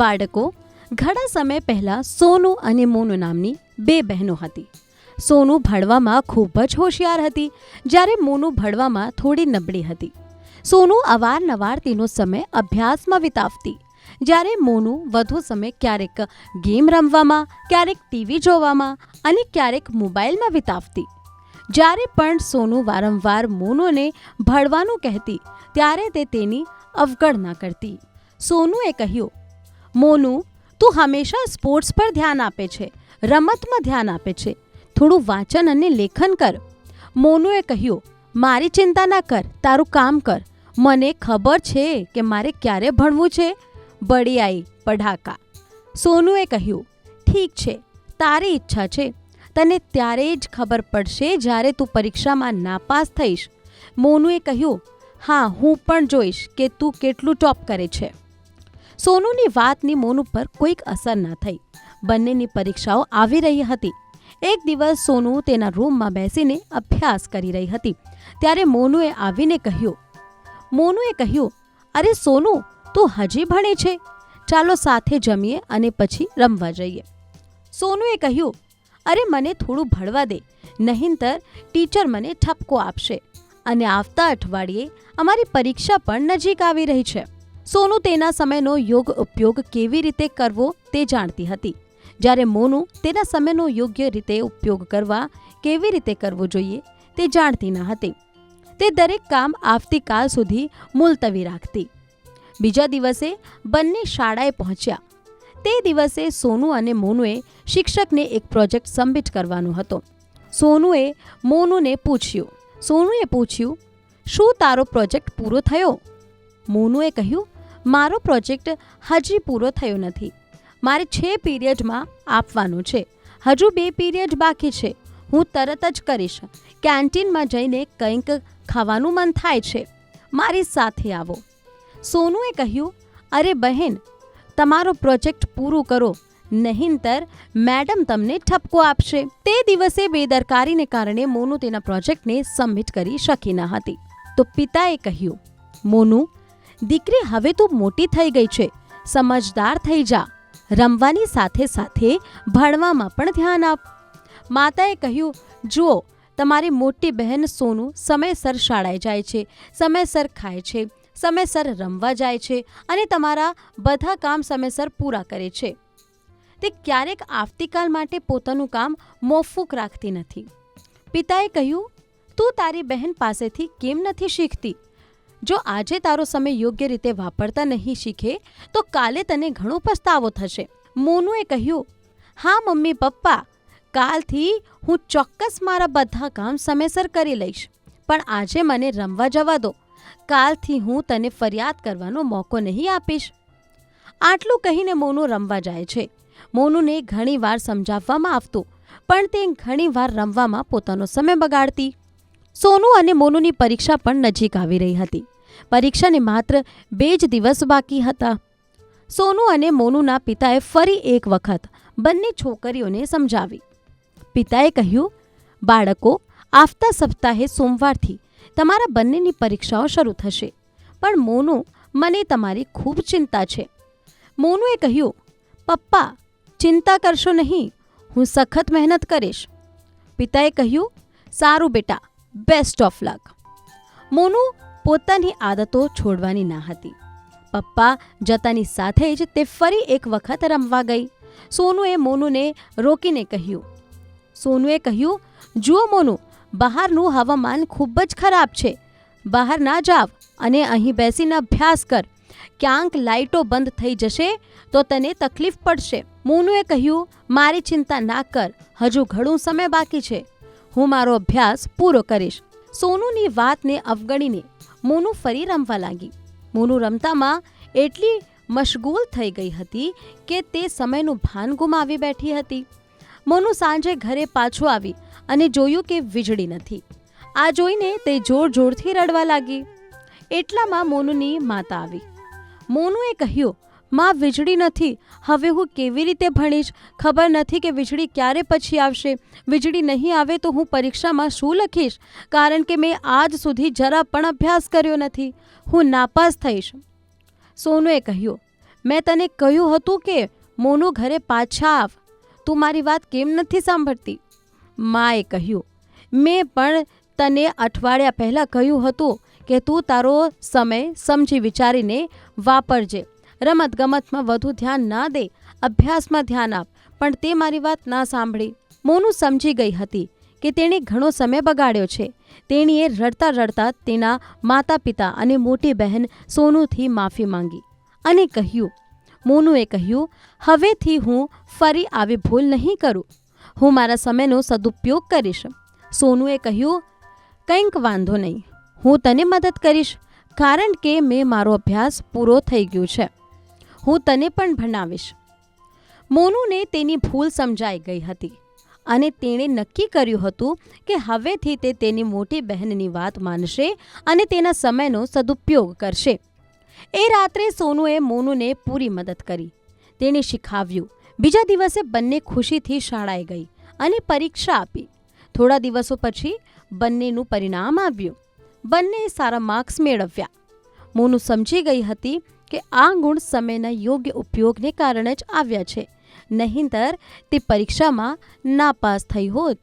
બાળકો, ઘણા સમય પહેલાં સોનુ અને મોનુ નામની બે બહેનો હતી. સોનુ ભણવામાં ખૂબ જ હોશિયાર હતી, જ્યારે મોનુ ભણવામાં થોડી નબળી હતી. સોનુ અવારનવાર તેનો સમય અભ્યાસમાં વિતાવતી, જ્યારે મોનુ વધુ સમય ક્યારેક ગેમ રમવામાં, ક્યારેક ટીવી જોવામાં અને ક્યારેક મોબાઈલમાં વિતાવતી. જ્યારે પણ સોનુ વારંવાર મોનુને ભણવાનું કહેતી, ત્યારે તે તેની અવગણના કરતી. સોનુએ કહ્યું મોનુ, તું હંમેશા સ્પોર્ટ્સ પર ધ્યાન આપે છે, રમતમાં ધ્યાન આપે છે. થોડું વાંચન અને લેખન કર. મોનુએ કહ્યું, મારી ચિંતા ના કર, તારું કામ કર. મને ખબર છે કે મારે ક્યારે ભણવું છે. બળી આઈ પઢાકા. સોનુએ કહ્યું, ઠીક છે, તારી ઈચ્છા છે. તને ત્યારે જ ખબર પડશે જ્યારે તું પરીક્ષામાં નાપાસ થઈશ. મોનુએ કહ્યું, હા, હું પણ જોઈશ કે તું કેટલું ટોપ કરે છે. સોનુની વાતની મોનુ પર કોઈક અસર ના થઈ. બંનેની પરીક્ષાઓ આવી રહી હતી. એક દિવસ સોનુ તેના રૂમમાં બેસીને અભ્યાસ કરી રહી હતી. ત્યારે મોનુએ આવીને કહ્યું, મોનુએ કહ્યું, અરે સોનુ, તું હજી ભણે છે. ચાલો સાથે જમીએ અને પછી રમવા જઈએ. સોનુએ કહ્યું, અરે મને થોડું ભણવા દે. નહીંતર ટીચર મને ઠપકો આપશે. અને આવતા અઠવાડિયે અમારી પરીક્ષા પણ નજીક આવી રહી છે. સોનુ તેના સમયનો યોગ ઉપયોગ કેવી રીતે કરવો તે જાણતી હતી. જ્યારે મોનુ તેના સમયનો યોગ્ય રીતે ઉપયોગ કરવા કેવી રીતે કરવો જોઈએ તે જાણતી ન હતી. તે દરેક કામ આવતીકાલ સુધી મુલતવી રાખતી. બીજા દિવસે બંને શાળાએ પહોંચ્યા. તે દિવસે સોનુ અને મોનુએ શિક્ષકને એક પ્રોજેક્ટ સબમિટ કરવાનો હતો. સોનુએ મોનુને પૂછ્યું, સોનુએ પૂછ્યું, શું તારો પ્રોજેક્ટ પૂરો થયો? મોનુએ કહ્યું મારો પ્રોજેક્ટ હજી પૂરો થયો નથી. મારે છે પીરિયડમાં આપવાનું છે. હજુ બે પીરિયડ બાકી છે. હું તરત જ કરીશ. કેન્ટીનમાં જઈને કંઈક ખાવાનું મન થાય છે. મારી સાથે આવો. સોનુએ કહ્યું, અરે બહેન, તમારો પ્રોજેક્ટ પૂરું કરો. નહીંતર મેડમ તમને ઠપકો આપશે. તે દિવસે બેદરકારીને કારણે મોનુ તેના પ્રોજેક્ટને સબમિટ કરી શકી ન હતી. તો પિતાએ કહ્યું, મોનુ દીકરી હવે તું મોટી થઈ ગઈ છે. સમજદાર થઈ જા. રમવાની સાથે સાથે ભણવામાં પણ ધ્યાન આપ. માતાએ કહ્યું, જુઓ, તમારી મોટી બહેન સોનું સમયસર શાળાએ જાય છે, સમયસર ખાય છે, સમયસર રમવા જાય છે અને તમારા બધા કામ સમયસર પૂરા કરે છે. તે ક્યારેક આવતીકાલ માટે પોતાનું કામ મોફૂક રાખતી નથી. પિતાએ કહ્યું, તું તારી બહેન પાસેથી કેમ નથી શીખતી? જો આજે તારો સમય યોગ્ય રીતે વાપરતા નહીં શીખે, તો કાલે તને ઘણો પસ્તાવો થશે. મોનુએ કહ્યું, હા, મમ્મી પપ્પા, કાલથી હું ચોક્કસ મારા બધા કામ સમયસર કરી લઈશ, પણ આજે મને રમવા જવા દો. કાલથી હું તને ફરિયાદ કરવાનો મોકો નહીં આપીશ. આટલું કહીને મોનુ રમવા જાય છે. મોનુને ઘણીવાર સમજાવવામાં આવતું, પણ તે ઘણીવાર રમવામાં પોતાનો સમય બગાડતી. સોનુ અને મોનુની પરીક્ષા પણ નજીક આવી રહી હતી. પરીક્ષાને માત્ર બે જ દિવસ બાકી હતા. સોનુ અને મોનુના પિતાએ ફરી એક વખત બંને છોકરીઓને સમજાવી. પિતાએ કહ્યું, બાળકો, આવતા સપ્તાહે સોમવારથી તમારા બંનેની પરીક્ષાઓ શરૂ થશે, પણ મોનુ, મને તમારી ખૂબ ચિંતા છે. મોનુએ કહ્યું, પપ્પા, ચિંતા કરશો નહીં, હું સખત મહેનત કરીશ. પિતાએ કહ્યું, સારું બેટા બેસ્ટ ઓફ લક મોનુ પોતાની આદતો છોડવાની ના હતી. પપ્પા જતાની સાથે જ તે ફરી એક વખત રમવા ગઈ. સોનુએ મોનુને રોકીને કહ્યું, સોનુએ કહ્યું, જુઓ મોનુ, બહારનું હવામાન ખૂબ જ ખરાબ છે. બહાર ના જાવ અને અહીં બેસીને અભ્યાસ કર. ક્યાંક લાઇટો બંધ થઈ જશે તો તને તકલીફ પડશે. મોનુએ કહ્યું, મારી ચિંતા ના કર. હજુ ઘણું સમય બાકી છે. હું મારો અભ્યાસ પૂરો કરીશ. સોનુની વાતને અવગણીને મોનુ ફરી રમવા લાગી. મોનુ રમતામાં એટલી મશગુલ થઈ ગઈ હતી કે તે સમયનું ભાન ગુમાવી બેઠી હતી. મોનુ સાંજે ઘરે પાછું આવી અને જોયું કે વીજળી નથી. આ જોઈને તે જોર જોરથી રડવા લાગી. એટલામાં મોનુની માતા આવી. મોનુએ કહ્યું માં વીજળી નથી. હવે હું કેવી રીતે ભણીશ? ખબર નથી કે વીજળી ક્યારે પછી આવશે. વીજળી નહીં આવે તો હું પરીક્ષામાં શું લખીશ? કારણ કે મેં આજ સુધી જરા પણ અભ્યાસ કર્યો નથી. હું નાપાસ થઈશ. સોનુએ કહ્યું, મેં તને કહ્યું હતું કે મોનું ઘરે પાછા આવ. તું મારી વાત કેમ નથી સાંભળતી? માએ કહ્યું, મેં પણ તને અઠવાડિયા પહેલાં કહ્યું હતું કે તું તારો સમય સમજી વિચારીને વાપરજે. રમતગમતમાં વધુ ધ્યાન ના દે, અભ્યાસમાં ધ્યાન આપ, પણ તે મારી વાત ના સાંભળી. મોનું સમજી ગઈ હતી કે તેણે ઘણો સમય બગાડ્યો છે. તેણીએ રડતા રડતા તેના માતા પિતા અને મોટી બહેન સોનુથી માફી માંગી અને કહ્યું, મોનુએ કહ્યું, હવેથી હું ફરી આવી ભૂલ નહીં કરું. હું મારા સમયનો સદુપયોગ કરીશ. સોનુએ કહ્યું, કંઈક વાંધો નહીં. હું તને મદદ કરીશ, કારણ કે મેં મારો અભ્યાસ પૂરો થઈ ગયો છે. હું તને પણ ભણાવીશ. મોનુને તેની ભૂલ સમજાઈ ગઈ હતી અને તેણે નક્કી કર્યું હતું કે હવેથી તે તેની મોટી બહેનની વાત માનશે અને તેના સમયનો સદુપયોગ કરશે. એ રાત્રે સોનુએ મોનુને પૂરી મદદ કરી. તેણે શીખાવ્યું, બીજા દિવસે બંને ખુશીથી શાળાએ ગઈ અને પરીક્ષા આપી. થોડા દિવસો પછી બંનેનું પરિણામ આવ્યું. બંને સારા માર્ક્સ મેળવ્યા. મોનુ સમજી ગઈ હતી કે આ ગુણ સમયના યોગ્ય ઉપયોગને કારણે જ આવ્યા છે. નહીંતર, તે પરીક્ષામાં નાપાસ થઈ હોત.